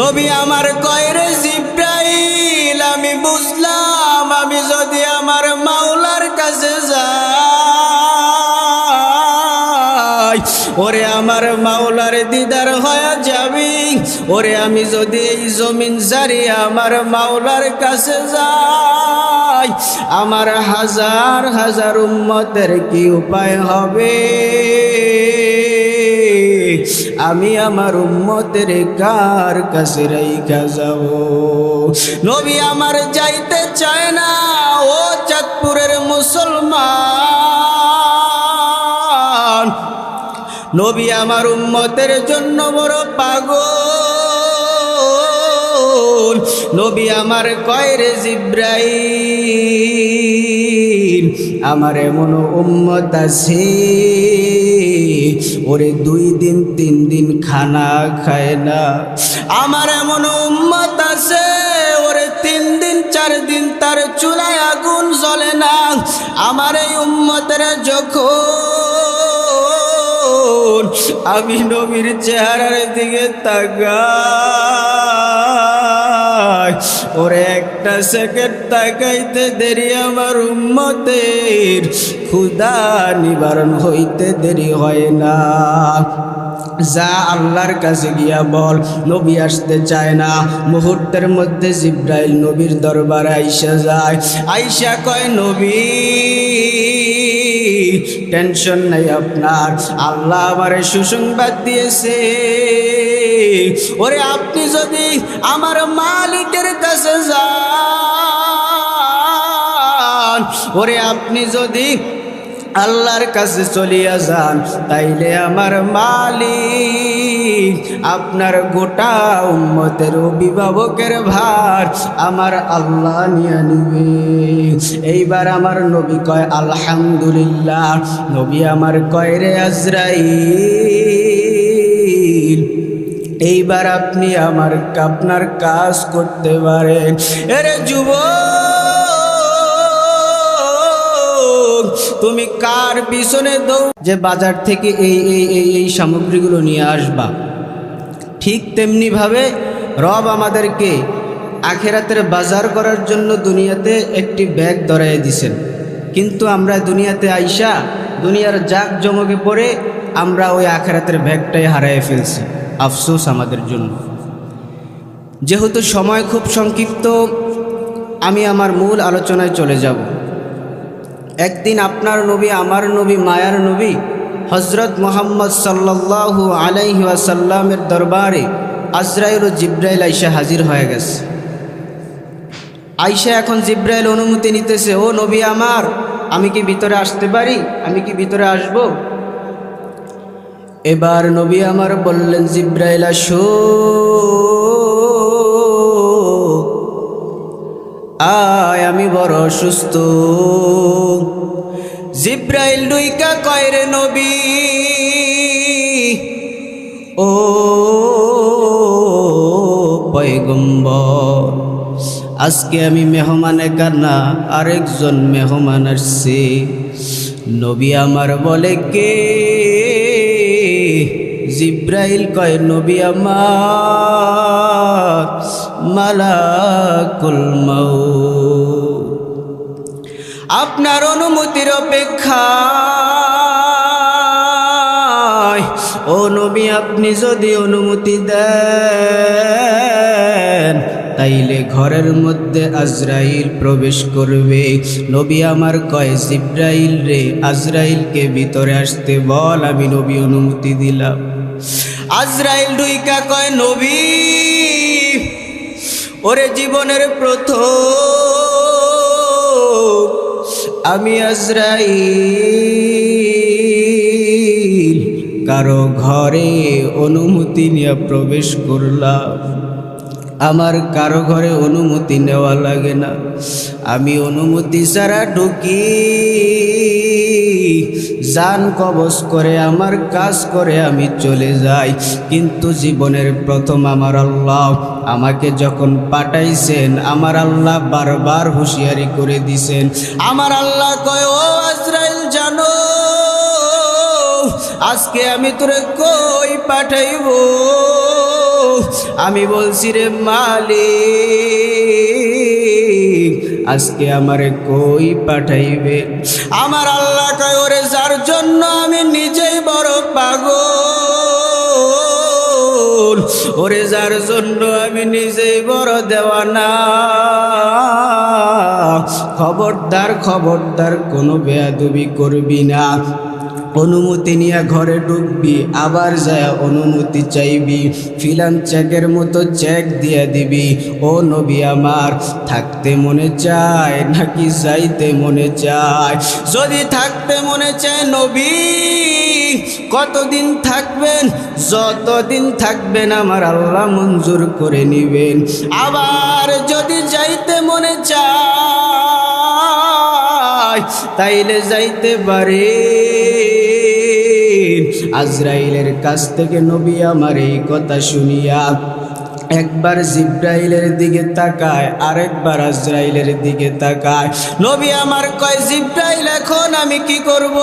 নবী আমার কয়রে জিব্রাইল, আমি বুঝলাম, আমি যদি আমার মাওলার কাছে যাই, ওরে আমার মাওলার দিদার হয়ে যাবি, ওরে আমি যদি এই জমিন জারি আমার মাওলার কাছে যাই, আমার হাজার হাজার উম্মতের কি উপায় হবে? আমি আমার উম্মতের কার কাছে রাইখা যাব? নবী আমার যাইতে চায় না, ও চাঁদপুরের মুসলমান। নবী আমার উম্মতের জন্য বড় পাগল। নবী আমার কয়রে জিব্রাইল? আমার এমন উম্মত আছে, ওরে দুই দিন, তিন দিন খানা খায় না। আমার এমন উম্মত আছে, ওরে তিন দিন, চার দিন তার চুলায় আগুন জ্বলে না। আমার এই উম্মতের যখন আমি নবীর চেহারার দিকে ওরে একটা সেকেন্ড তাকাইতে দেরি আমার উম্মতের। ক্ষুদা নিবারণ হইতে দেরি হয় না। যা আল্লাহর কাছে গিয়া বল, নবী আসতে চায় না। মুহূর্তের মধ্যে জিব্রাইল নবীর দরবারে আইসা যায়। আইসা কয়, নবী, টেনশন নাই আপনার। আল্লাহ আমারে সুসংবাদ দিয়েছে। ওরে আপনি যদি আমার মালিকের কাছে যান, ওরে আপনি যদি আল্লাহর কাছে চলিয়া যান, তাইলে আমার মালিক আপনার গোটা উম্মতের অভিভাবকের ভার আমার আল্লাহ নিয়ে নিবে। এইবার আমার নবী কয়, আলহামদুলিল্লাহ। নবী আমার কয়, রে আজরাইল এইবার আপনি আমার আপনার কাজ করতে পারেন। এরে যুবক, তুমি কার পিছনে দৌ যে বাজার থেকে এই এই এই এই সামগ্রীগুলো নিয়ে আসবা। ঠিক তেমনিভাবে রব আমাদেরকে আখেরাতের বাজার করার জন্য দুনিয়াতে একটি ব্যাগ ধরাই দিছেন। কিন্তু আমরা দুনিয়াতে আইসা দুনিয়ার জাক জমকে পড়ে আমরা ওই আখেরাতের ব্যাগটাই হারাই ফেলছি। আফসোস আমাদের জন্য। যেহেতু সময় খুব সংক্ষিপ্ত, আমি আমার মূল আলোচনায় চলে যাব। একদিন আপনার নবী, আমার নবী, মায়ার নবী হজরত মোহাম্মদ সাল্লাল্লাহু আলাইহি ওয়াসাল্লামের দরবারে আজরাইল ও জিব্রাইল আইসা হাজির হয়ে গেছে। আইসা এখন জিব্রাইল অনুমতি নিতেছে, ও নবী আমার, আমি কি ভিতরে আসতে পারি? আমি কি ভিতরে আসব? এবার নবী আমার বললেন, জিব্রাইল, আসো। আয়, আমি বড় অসুস্থ। জিব্রাইল ডুইকা কয়রে নবী? ও পয়গম্বর, আজকে আমি মেহমানে কানা আরেকজন মেহমান আসছে। নবী আমার বলে, কে? জিব্রাইল কয়, নবী আমার মালাকুল মাউত। আপনার অনুমতির অপেক্ষা ও নবী, আপনি যদি অনুমতি দেন তাইলে ঘরের মধ্যে আজরাইল প্রবেশ করবে। নবী আমার কয়, জিব্রাইল রে, আজরাইলকে ভিতরে আসতে বল, আমি নবী অনুমতি দিলাম। আজরাইল ডুইকা কয়, নবী, ওরে জীবনের প্রথম আমি আজরাইল। কারও ঘরে অনুমতি নিয়ে প্রবেশ করলাম। আমার কারও ঘরে অনুমতি নেওয়া লাগে না। আমি অনুমতি ছাড়া ঢুকি। জান কবজ করে, আমার কাজ করে আমি চলে যাই। কিন্তু জীবনের প্রথম আমার আল্লাহ আমাকে যখন পাঠাইছেন, আমার আল্লাহ বারবার হুঁশিয়ারি করে দিছেন। আমার আল্লাহ কয়, ও আজরাইল, জানো, আজকে আমি তোরে কই পাঠাইব? আমি বলছি রে মালিক, আজকে আমারে কই পাঠাইবে? আমার আল্লাহ কয়, ওরে যার জন্য আমি নিজেই বড় পাগল, ওরে যার জন্য আমি নিজেই বড় দেওয়ানা। খবরদার খবরদার, কোনো বেয়াদবি করবি না। অনুমতি নিয়ে ঘরে ঢুকবি, আবার যায় অনুমতি চাইবি। ফিলান চেকের মতো চেক দিয়ে দিবি, ও নবী আমার, থাকতে মনে চায় নাকি যাইতে মনে চায়? যদি থাকতে মনে চায় নবী, কতদিন থাকবেন? যতদিন থাকবেন আমার আল্লাহ মঞ্জুর করে নিবেন। আবার যদি যাইতে মনে চায় তাইলে যাইতে পারে আজরাইলের কাছ থেকে নবী আমার এই কথা শুনিয়া একবার জিব্রাইলের দিকে তাকায়, আরেকবার আজরাইলের দিকে তাকায়। নবী আমার কয়, জিব্রাইল, এখন আমি কি করব?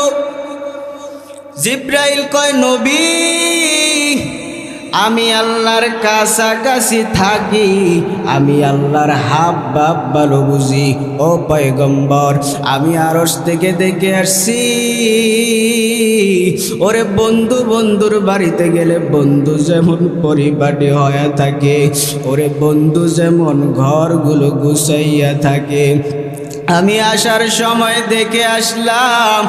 জিব্রাইল কয়, নবী আমি আল্লাহর কাছাকাছি থাকি, আমি আল্লাহর হাব বাপ ভালো বুঝি। ও পয়গম্বর, আমি আরস থেকে দেখে আসছি। ওরে বন্ধু, বন্ধুর বাড়িতে গেলে বন্ধু যেমন পরিপাটি হয়ে থাকে, ওরে বন্ধু যেমন ঘরগুলো গুছাইয়া থাকে। আমি আসার সময় দেখে আসলাম,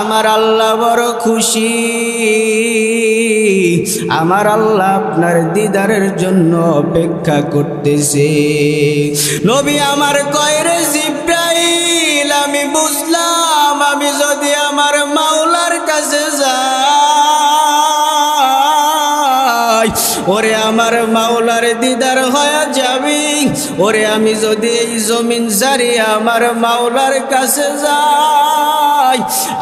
আমার আল্লাহ বড় খুশি। আমার আল্লাহ আপনার দিদারের জন্য অপেক্ষা করতেছে। নবী আমার কয়রে জিব্রাইল, আমি বুঝলাম, আমি যদি আমার মাওলার কাছে যাই ওরে আমার মাওলার দিদার হয়ে যাবি, ওরে আমি যদি এই জমিন জারি আমার মাওলার কাছে যাই,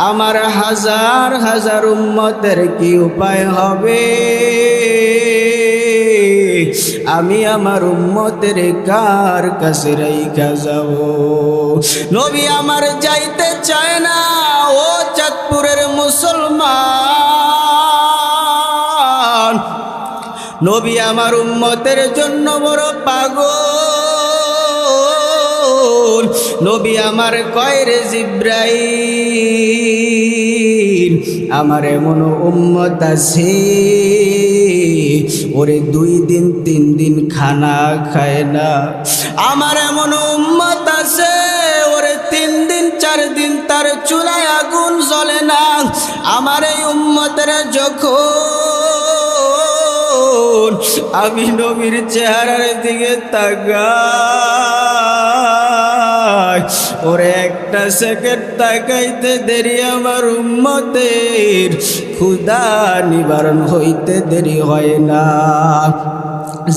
আমার হাজার হাজার উম্মতের কি উপায় হবে? আমি আমার উম্মতের কার কাছে রাইখা যাব? নবী আমার যাইতে চায় না, ও চাঁদপুরের মুসলমান। নবী আমার উম্মতের জন্য বড় পাগল। নবী আমার কয়রে জিব্রাইল? আমার এমন উম্মত আছে, ওরে দুই দিন, তিন দিন খানা খায় না। আমার এমন উম্মত আছে, ওরে তিন দিন, চার দিন তার চুলায় আগুন জ্বলে না। আমার এই উম্মতের যখন আমি নবীর চেহারার দিকে তাকাই। ওরে একটা সেকেন্ড তাকাইতে দেরি আমার উম্মতের। ক্ষুদা নিবারণ হইতে দেরি হয় না।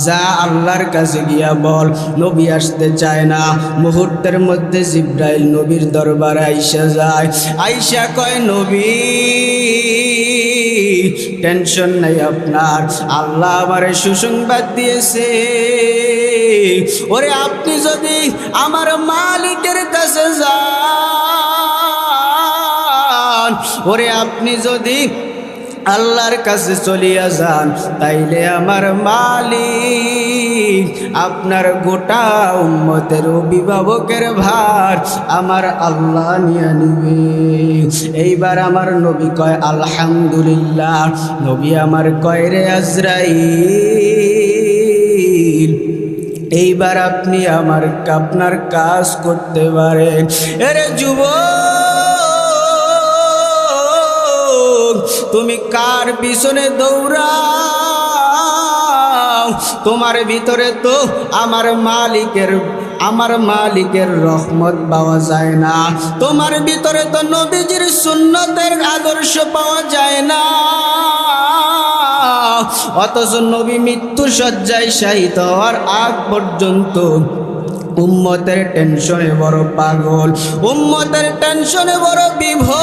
যা আল্লাহর কাছে গিয়া বল, নবী আসতে চায় না। মুহূর্তের মধ্যে জিব্রাইল নবীর দরবারে আইসা যায়। আইসা কয়, নবী টেনশন নাই আপনার। আল্লাহ আমারে সুসংবাদ দিয়েছে। ওরে আপনি যদি আমার মালিকের কাছে যান, ওরে আপনি যদি আল্লাহর কাছে চলিয়া যান, তাইলে আমার মালিক আপনার গোটা উম্মতের অভিভাবকের ভার আমার আল্লাহ নিয়ে নিবে। এইবার আমার নবী কয়, আলহামদুলিল্লাহ। নবী আমার কয়, রে আজরাই এইবার আপনি আমার আপনার কাজ করতে পারেন। এরে যুবক তুমি কার পিছনে দৌড়াও? তোমার ভিতরে তো আমার মালিকের আমার মালিকের রহমত পাওয়া যায় না। তোমার ভিতরে তো নবীজির সুন্নতের আদর্শ পাওয়া যায় না। অথচ নবী মৃত্যু সজ্জায় শাহিত হওয়ার আগ পর্যন্ত উম্মতের টেনশনে বড় পাগল। উম্মতের টেনশনে বড় বিভোর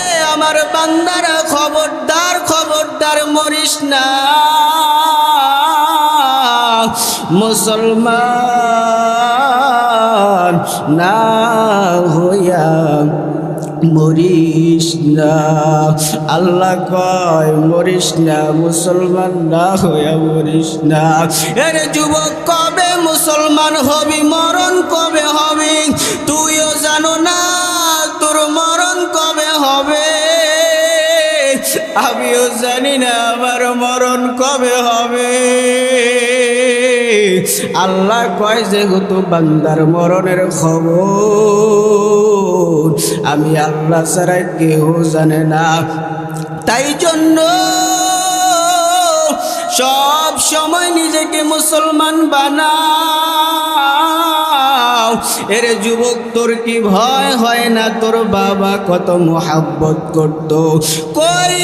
আমার বান্দারা খবরদার খবরদার মরিস না। মুসলমান না হইয়া মরিস না। আল্লাহ কয়, মরিস না, মুসলমান না হইয়া মরিস না। এর যুবক কবে মুসলমান হবি, মরণ কবে হবে? তুইও জানো না, তোর মরণ কবে হবে? আমিও জানি না আমার মরণ কবে হবে। আল্লাহ কয় যেহেতু বান্দার মরণের খবর, আমি আল্লাহ ছাড়া কেউ জানে না। তাই জন্য সব সময় নিজেকে মুসলমান বানাও। এর যুবক, তোর কি ভয় হয় না? তোর বাবা কত মোহাব্বত করত। কই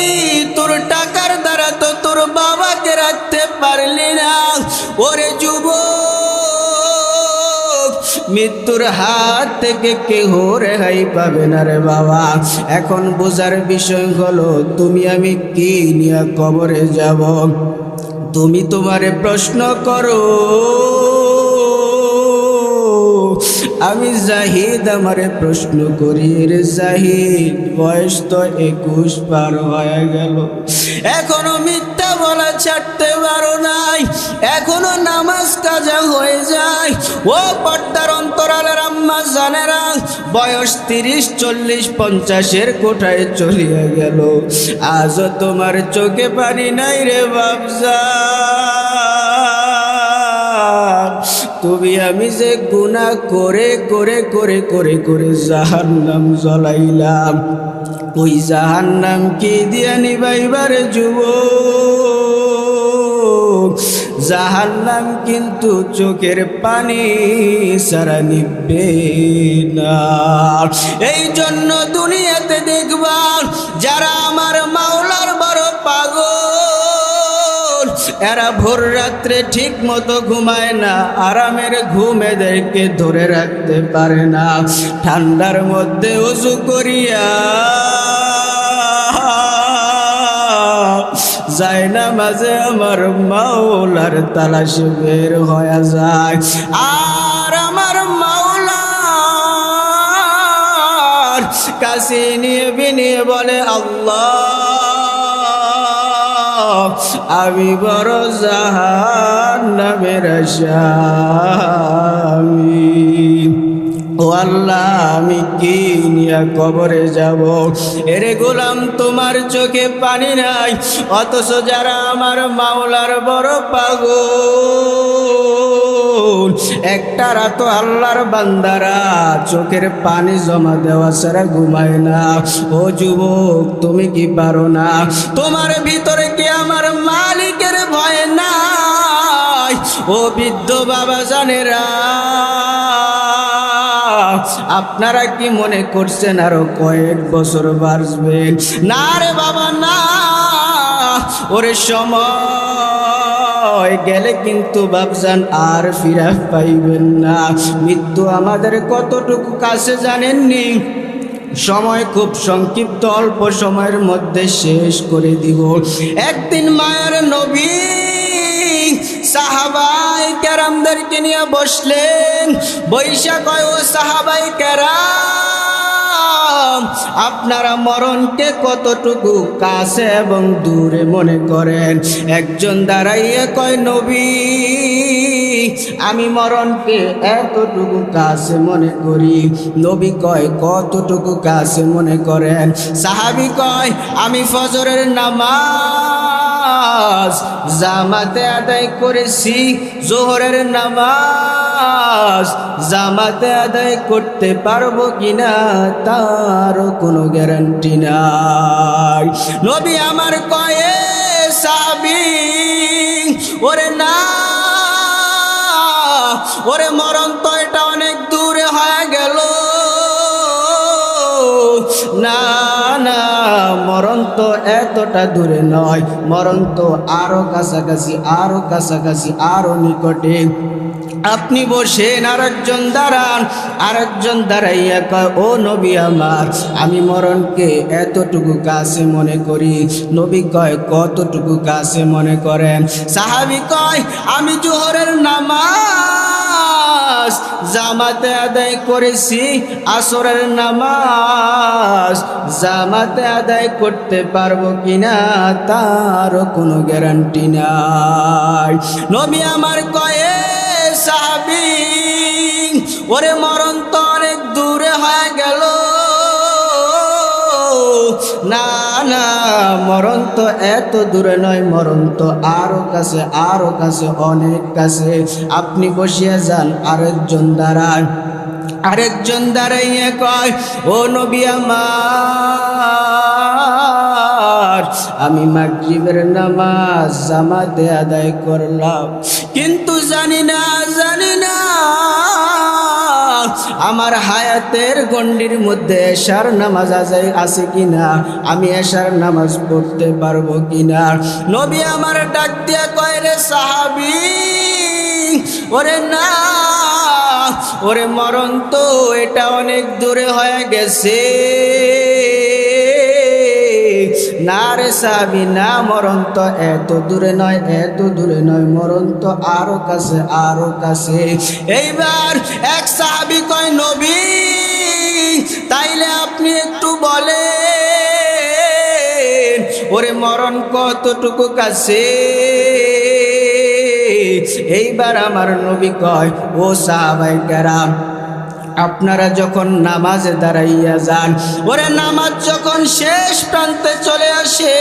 তোর টাকার দ্বারা তো তোর বাবাকে রাখতে পারলি না। ওরে যুবক, মৃত্যুর হাত থেকে কেহ রেহাই পাবে না রে বাবা। এখন বোঝার বিষয় হলো, তুমি আমি কি নিয়ে কবরে যাব? তুমি তোমারে প্রশ্ন করো। আমি জাহিদ, আমারে প্রশ্ন করি, রে জাহিদ, বয়স তো একুশ, পার হয়ে গেল। এখনও মিথ্যা বলা ছাড়তে পারো নাই, এখনও নামাজ কাজা হয়ে যায়। ও পর্দার অন্তরালের আম্মা জানেরা, বয়স তিরিশ, চল্লিশ, পঞ্চাশের কোঠায় চলিয়া গেল। আজও তোমার চোখে পানি নাই রে বাবজা তুমি আমি যে গুণা করে করে করে করে করে জাহার নাম জ্বলাইলাম। ওই জাহার নাম কি দিয়া নিবাইবার যুব জাহার নাম কিন্তু চোখের পানি সারা নিবে না। এই জন্য দুনিয়াতে দেখবা, যারা আমার মাওলার বড় পাগল এরা ভোর রাত্রে ঠিক মতো ঘুমায় না, আরামের ঘুম এদেরকে ধরে রাখতে পারে না। ঠান্ডার মধ্যে উজু করিয়া যায় না মাঝে আমার মাওলার তালাশ বের হয়ে যায়। আর আমার মাওলার কাছে নিয়ে বিনিয়ে বলে, আল্লাহ আমি বড় জাহান নামের স্বামী ও আল্লাহ, আমি কি নিয়া কবরে যাব? এরে গোলাম তোমার চোখে পানি নাই, অথচ যারা আমার মাওলার বড় পাগল একটা রাত আল্লাহর বান্দারা চোখের পানি জমা দেওয়া ছাড়া ঘুমায় না। ও যুবক, তুমি কি পারো না? তোমার ভিতরে কি আমার মালিকের ভয় নাই? ও বৃদ্ধ বাবা জানেরা, আপনারা কি মনে করছেন আরও কয়েক বছর বাঁচবেন? না রে বাবা, না। ওরে সময় গেলে কিন্তু বাবজান আর ফিরা পাইবেন না। মৃত্যু আমাদের কতটুকু কাছে জানেননি? সময় খুব সংক্ষিপ্ত, অল্প সময়ের মধ্যে শেষ করে দিব। একদিন মায়ের নবী সাহাবাই ক্যারামদেরকে নিয়ে বসলেন। বৈশাখ ও সাহাবাই ক্যারাম আপনারা মরণকে কতটুকু কাছে এবং দূরে মনে করেন? একজন দাঁড়াইয়ে কয়, নবী, আমি মরণকে এতটুকু কাছে মনে করি। নবী কয়, কতটুকু কাছে মনে করেন? সাহাবি কয়, আমি ফজরের নামাজ জামাতে আদায় করেছি, জোহরের নামাজ, জামাতে আদায় করতে পারব কিনা তারও কোনো গ্যারান্টি নাই। নবী আমার কয়ে, সাবি, ওরে না, ওরে মরণ তো এটা অনেক দূরে হয়ে গেল। না মরণ তো এতটা দূরে নয়, মরণ তো আরও কাছাকাছি আরও কাছাকাছি, আরও নিকটে। আপনি বসেন, আরেকজন দাঁড়ান, আরেকজন দাঁড়াইয়া কয়, ও নবী আমার, আমি মরণকে এতটুকু কাছে মনে করি। নবী কয়, কতটুকু কাছে মনে করেন? সাহাবি কয়, আমি জোহরের নামাজ জামাতে আদায় করেছি, আসরের নামাজ জামাতে আদায় করতে পারব কিনা তার কোনো গ্যারান্টি নাই। নবী আমার কয়ে, সাহাবি, ওরে মরণ মরণ তো এত দূরে নয়, মরণ তো আরও কাছে আরও কাছে, অনেক কাছে। আপনি বসিয়া যান, আরেকজন দাঁড়ান আরেকজন দাঁড়াইয়ে কয়, ও নবী আমার, আমি মাগরিবের নামাজ জামাতে আদায় করলাম। কিন্তু জানি না জানি না আমার হায়াতের গণ্ডির মধ্যে এশার নামাজ আজাই আছে কিনা? আমি এশার নামাজ পড়তে পারব কিনা? নবী আমার ডাক দিয়া কয় রে সাহাবি, ওরে না, ওরে মরণ তো এটা অনেক দূরে হয়ে গেছে। না রে সাবি না মরণ তো এত দূরে নয়, এত দূরে নয়, মরণ তো আরও কাছে আরও কাছে। এইবার এক সাহাবি কয়, নবী, তাইলে আপনি একটু বলেন, ওরে মরণ কতটুকু কাছে? এইবার আমার নবী কয়, ও সাহাবাই কেরাম আপনারা যখন নামাজে দাঁড়াইয়া যান, ওরে নামাজ যখন শেষ প্রান্তে চলে আসে,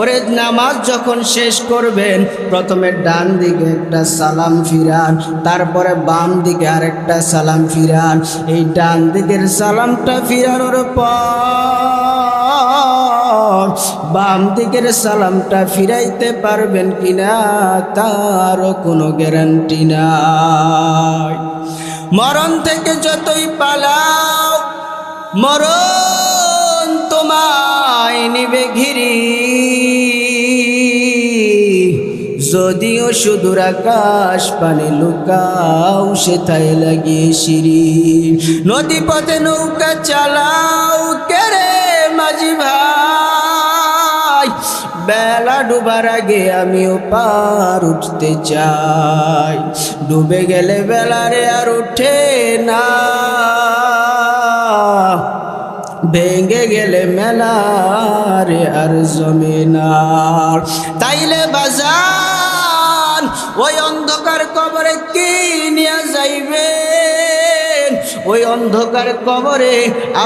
ওরে নামাজ যখন শেষ করবেন, প্রথমে ডান দিকে একটা সালাম ফিরান, তারপরে বাম দিকে আরেকটা সালাম ফিরান। এই ডান দিকের সালামটা ফিরানোর পর বাম দিকের সালামটা ফিরাইতে পারবেন কিনা, তারও কোনো গ্যারান্টি নাই। মরণ থেকে যতই পালাও, মরণ তোমায় নিবে ঘিরি। যদিও সুদূর আকাশ পানে লুকাও, সেথায় লাগিয়ে সিঁড়ি। নদী পথে নৌকা চালাও, কেরে মাঝি ভাই? বেলা ডুবার আগে আমিও পার উঠতে চাই। ডুবে গেলে বেলারে আর উঠে না। ভেঙে গেলে মেলারে আর জমে না। তাইলে বাজার ওই অন্ধকার কবরে কি নিয়ে যাইবেন ওই অন্ধকার কবরে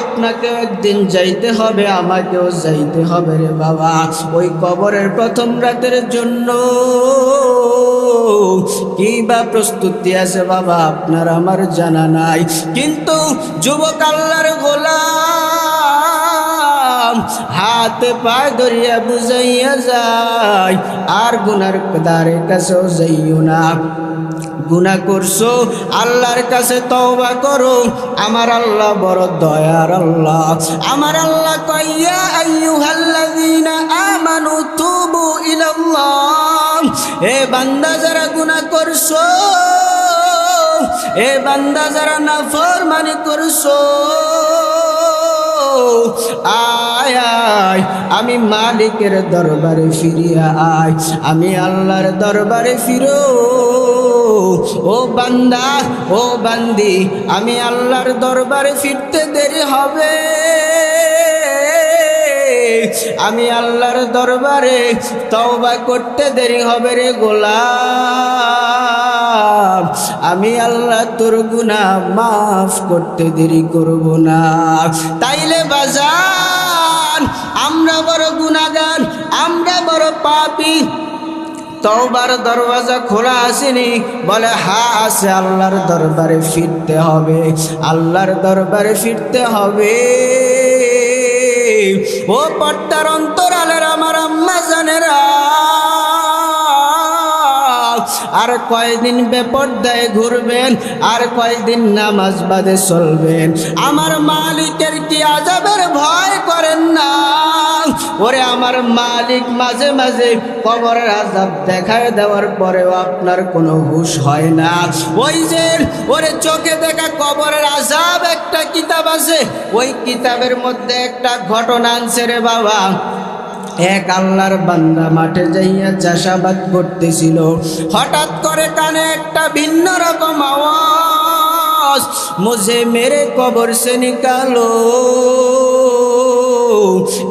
আপনাকে একদিন যাইতে হবে, আমাকেও যাইতে হবে রে বাবা। ওই কবরের প্রথম রাতের জন্য কি বা প্রস্তুতি আছে বাবা, আপনার আমার জানা নাই। কিন্তু যুবক আল্লাহর গোলাম হাতে পায়ে ধরিয়া বুঝাইয়া যায়, আর গুনার দারের কাছেও যাইও না। গুনাহ করছ, আল্লাহর কাছে তওবা করো। আমার আল্লাহ বড় দয়ার আল্লাহ। আমার আল্লাহ কইয়া আইয়ুহাল্লাযীনা আমানু তুবু ইলাল্লাহ। হে বান্দা, যারা গুনাহ করছ এ বান্দা, যারা নাফরমানি করছ আয় আয়। আমি মালিকের দরবারে ফিরিয়া আয়। আমি আল্লাহর দরবারে ফিরো। ও বান্দা, ও বান্দি, আমি আল্লাহর দরবারে ফিরতে দেরি হবে। আমি আল্লাহর দরবারে তওবা করতে দেরি হবে রে গোলাম। আমি আল্লাহ তোর গুনাহ মাফ করতে দেরি করব না। তাইলে বাজান, আমরা বড় গুনাগান আমরা বড় পাপী। তওবার দরওয়াজা খোলা আসেনি, বলে, হা, আছে আল্লাহর দরবারে ফিরতে হবে, আল্লাহর দরবারে ফিরতে হবে। ও পর্দার অন্তরালের আমার আম্মা জানেরা আর কয়দিন বেপর্দায় ঘুরবেন, আর কয়দিন নামাজ বাদে চলবেন। আমার মালিকের কি আজাবের ভয় করেন না? ওরে আমার মালিক মাঝে মাঝে কবরের আজাব দেখায় দেওয়ার পরেও আপনার কোনো হুশ হয় না। ওই যে, ওরে চোখে দেখা কবরের আজাব একটা কিতাব আছে, ওই কিতাবের মধ্যে একটা ঘটনা আনছে রে বাবা। এক আল্লাহর বান্দা মাঠে যাইয়া চাষাবাদ করতেছিল। হঠাৎ করে কানে একটা ভিন্ন রকম আওয়াজ, মুঝে মেরে কবর সে নিকালো।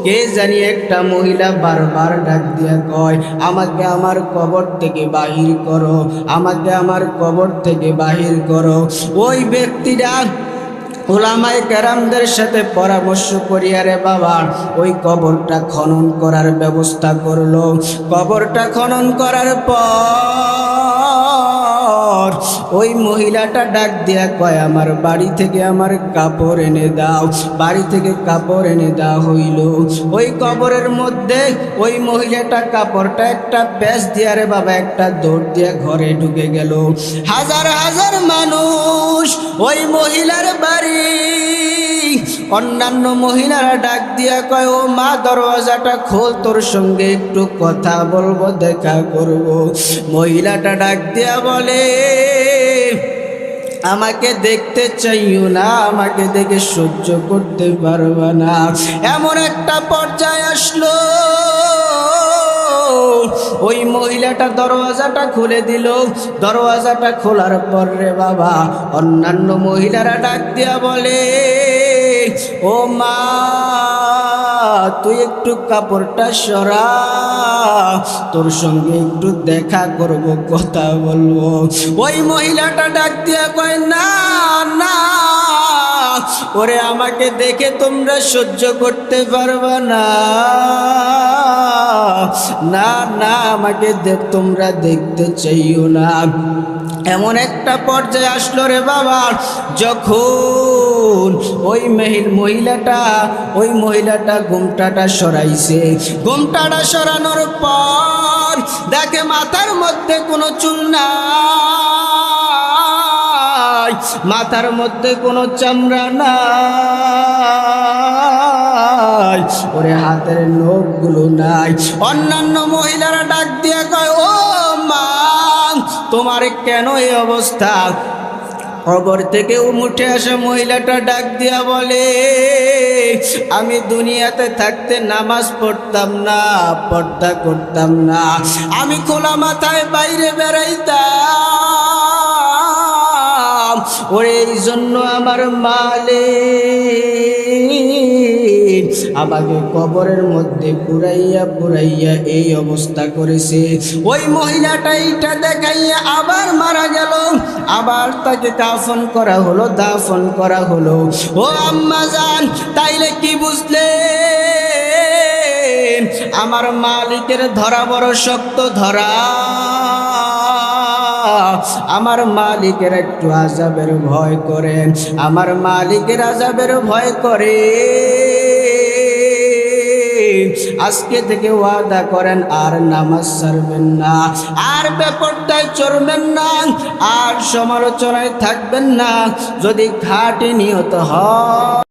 কে জানি একটা মহিলা বারবার ডাক দিয়া কয়, আমাকে আমার কবর থেকে বাহির করো, আমাকে আমার কবর থেকে বাহির করো। ওই ব্যক্তিরা ওলামায় কেরামদের সাথে পরামর্শ করিয়া রে বাবা, ওই কবরটা খনন করার ব্যবস্থা করল। কবরটা খনন করার পর ওই মহিলাটা ডাক দিয়া কয়, আমার বাড়ি থেকে আমার কাপড় এনে দাও। বাড়ি থেকে কাপড় এনে দাও হইল। ওই কবরের মধ্যে ওই মহিলাটা কাপড়টা একটা প্যাঁচ দিয়া, রে বাবা, একটা দৌড় দিয়া ঘরে ঢুকে গেল। হাজার হাজার মানুষ ওই মহিলার বাড়ি অন্যান্য মহিলারা ডাক দিয়া কয়, ও মা, দরওয়াজাটা খোল, তোর সঙ্গে একটু কথা বলব, দেখা করব। মহিলাটা ডাক দিয়া বলে, আমাকে দেখতে চাইও না, আমাকে দেখে সহ্য করতে পারবা না। এমন একটা পর্যায়ে আসলো। ওই মহিলাটা দরওয়াজাটা খুলে দিল। দরওয়াজাটা খোলার পর রে বাবা, অন্যান্য মহিলারা ডাক দিয়া বলে ও মা, তুই একটু কাপড়টা সরা। তোর সঙ্গে একটু দেখা করব, কথা বলব। ওই মহিলাটা ডাক দিয়া কয়, না না, ওরে আমাকে দেখে তোমরা সহ্য করতে পারবা না। না না, আমাকে দেখ তোমরা দেখতে চাইও না। এমন একটা পর্যায়ে আসলো রে বাবা। যখন ওই মহিল মহিলাটা, ওই মহিলাটা ঘুমটাটা সরাইছে। ঘুমটাটা সরানোর পর দেখে মাথার মধ্যে কোনো চুল মাথার মধ্যে কোনো চামড়া নাই। ওরে হাতের লোকগুলো নাই। অন্যান্য মহিলারা ডাক দিয়ে কয়, ও তোমার কেন এই অবস্থা? কবর থেকে উঠে আসে মহিলাটা ডাক দিয়া বলে, আমি দুনিয়াতে থাকতে নামাজ পড়তাম না, পর্দা করতাম না। আমি খোলা মাথায় বাইরে বেড়াইতাম। ওরে, এই জন্য আমার মালে আমাকে কবরের মধ্যে পুরাইয়া পুরাইয়া এই অবস্থা করেছে। ওই মহিলাটা এইটা দেখাইয়া আবার মারা গেল। আবার তাকে কাফন করা হলো, দাফন করা হলো। ও আম্মা জান, তাইলে কি বুঝলে আমার মালিকের ধরা বড় শক্ত ধরা। আমার মালিকের একটু আজাবের ভয় করেন আমার মালিকের আজাবের ভয় করে। আজকে থেকে ওয়াদা করেন, আর নামাজ ছাড়বেন না, আর ব্যাপারটায় চড়বেন না, আর সমালোচনায় থাকবেন না, যদি খাটি নিহত হয়।